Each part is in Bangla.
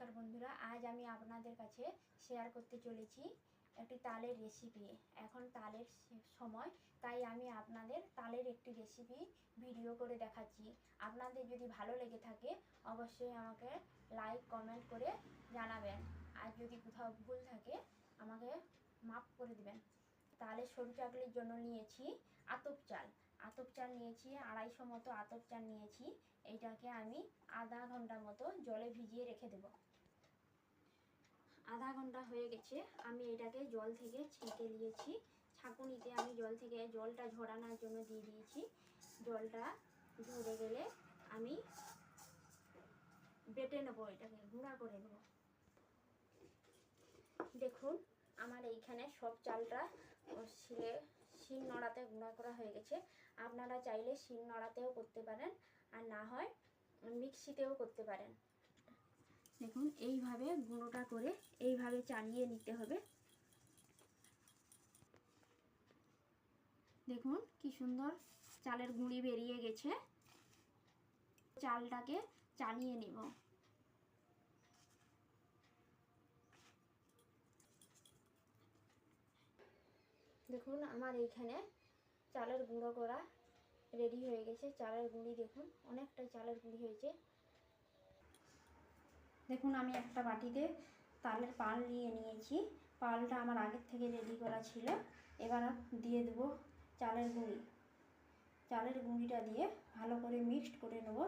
নমস্কার বন্ধুরা, আজ আমি আপনাদের কাছে শেয়ার করতে চলেছি একটি তালের রেসিপি এখন তালের সময়, তাই আমি আপনাদের তালের একটি রেসিপি ভিডিও করে দেখাচ্ছি। আপনাদের যদি ভালো লেগে থাকে, অবশ্যই আমাকে লাইক কমেন্ট করে জানাবেন। আর যদি কোথাও ভুল থাকে, আমাকে মাফ করে দিবেন। তালের সরু চাকলির জন্য নিয়েছি আতপ চাল। আতপ চাল নিয়েছি, আড়াইশো মতো আতপ চাল নিয়েছি। এইটাকে আমি আধা ঘণ্টা মতো জলে ভিজিয়ে রেখে দেব। আধা ঘণ্টা হয়ে গেছে। আমি এটাকে জল থেকে ছেঁকে নিয়েছি। ছাঁকুনিতে আমি জল থেকে জলটা ঝরানোর জন্য দিয়ে দিয়েছি। জলটা ঝরে গেলে আমি বেটে নেব এটাকে, গুঁড়া করে নেব। দেখুন, আমার এইখানে সব চালটা শিলে, শিল নড়াতে গুঁড়া করা হয়ে গেছে। আপনারা চাইলে শিল নড়াতেও করতে পারেন, আর না হয় মিক্সিতেও করতে পারেন। দেখুন, এইভাবে গুঁড়োটা করে এইভাবে চালিয়ে নিতে হবে। দেখুন, কি সুন্দর চালের গুঁড়ি বেরিয়ে গেছে। চালটাকে চালিয়ে নেব। দেখুন, আমার এইখানে চালের গুঁড়ো করা রেডি হয়ে গেছে। চালের গুঁড়ি দেখুন, অনেকটাই চালের গুঁড়ি হয়েছে। দেখুন, আমি একটা বাটিতে তালের পাল নিয়ে নিয়েছি। পালটা আমার আগের থেকে রেডি করা ছিল। এবার দিয়ে দেবো চালের গুঁড়ি। চালের গুঁড়িটা দিয়ে ভালো করে মিক্সড করে নেব।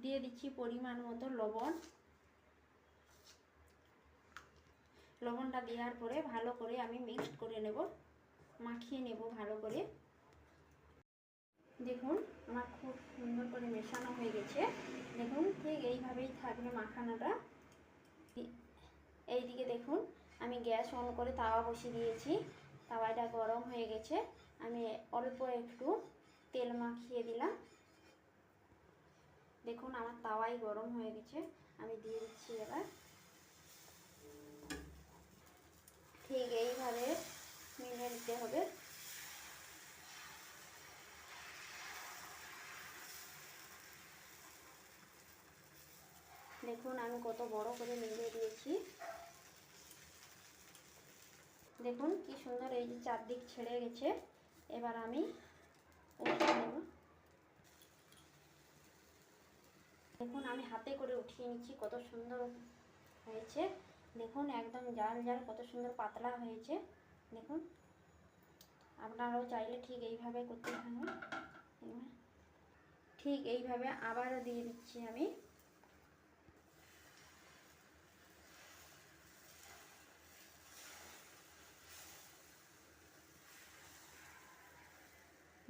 দিয়ে দিচ্ছি পরিমাণ মতো লবণ। লবণটা দেওয়ার পরে ভালো করে আমি মিক্সড করে নেব। মাখিয়ে নেব ভালো করে। দেখুন, আমার খুব সুন্দর মেশানো হয়ে গেছে। দেখুন, ঠিক এইভাবেই থাকবে মাখানোটা। এই- এইদিকে দেখুন, আমি গ্যাস অন করে তাওয়া বসিয়ে দিয়েছি। তাওয়াটা গরম হয়ে গেছে। আমি অল্প একটু তেল মাখিয়ে দিলাম। দেখুন, আমার তাওয়াই গরম হয়ে গেছে। আমি দিয়ে দিচ্ছি এবার। ঠিক এইভাবে মিলিয়ে নিতে হবে। দেখুন, আমি কত বড় করে মিলিয়ে দিয়েছি। দেখুন, কি সুন্দর এই যে চারদিক ছেড়ে গেছে। এবার আমি দেখুন, আমি হাতে করে উঠিয়ে নিচ্ছি, কত সুন্দর হয়েছে। দেখুন, একদম জাল জাল, কত সুন্দর পাতলা হয়েছে। দেখুন, আপনারাও চাইলে ঠিক এইভাবে করতে পারেন। ঠিক এইভাবে আবারও দিয়ে দিচ্ছি আমি।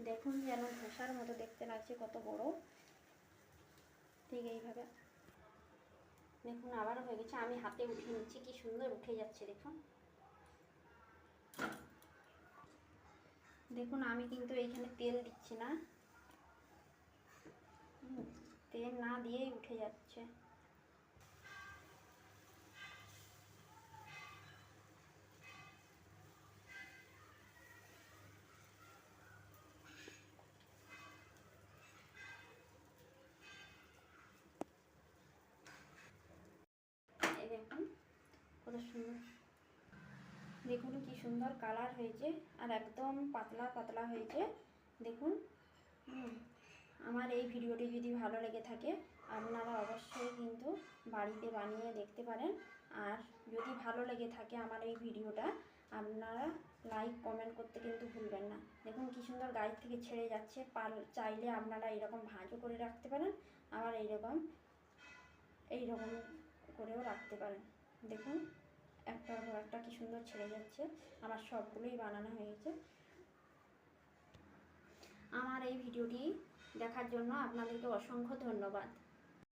দেখুন যেন ধোসার মতো দেখতে লাগছে, কত বড়। ঠিক এইভাবে। দেখুন, আবার হয়ে গেছে। আমি হাতে উঠিয়ে নিচ্ছি, কি সুন্দর উঠে যাচ্ছে, দেখুন। দেখুন, আমি কিন্তু এইখানে তেল দিচ্ছি না। তেল না দিয়েই উঠে যাচ্ছে এই দেখুন কত দেখুন কি সুন্দর কালার হয়েছে আর একদম পাতলা পাতলা হয়েছে। দেখুন। আমার এই ভিডিওটি যদি ভালো লেগে থাকে, আপনারা অবশ্যই কিন্তু বাড়িতে বানিয়ে দেখতে পারেন। আর যদি ভালো লেগে থাকে আমার এই ভিডিওটা, আপনারা লাইক কমেন্ট করতে কিন্তু ভুলবেন না। দেখুন কি সুন্দর গায়ের থেকে ছেড়ে যাচ্ছে, পাল, চাইলে আপনারা এরকম ভাঁজও করে রাখতে পারেন, আবার এইরকম এইরকম করেও রাখতে পারেন। দেখুন। একটার পর একটা কি সুন্দর ছেড়ে যাচ্ছে। আমার সবগুলোই বানানো হয়েছে। আমার এই ভিডিওটি দেখার জন্য আপনাদেরকে অসংখ্য ধন্যবাদ।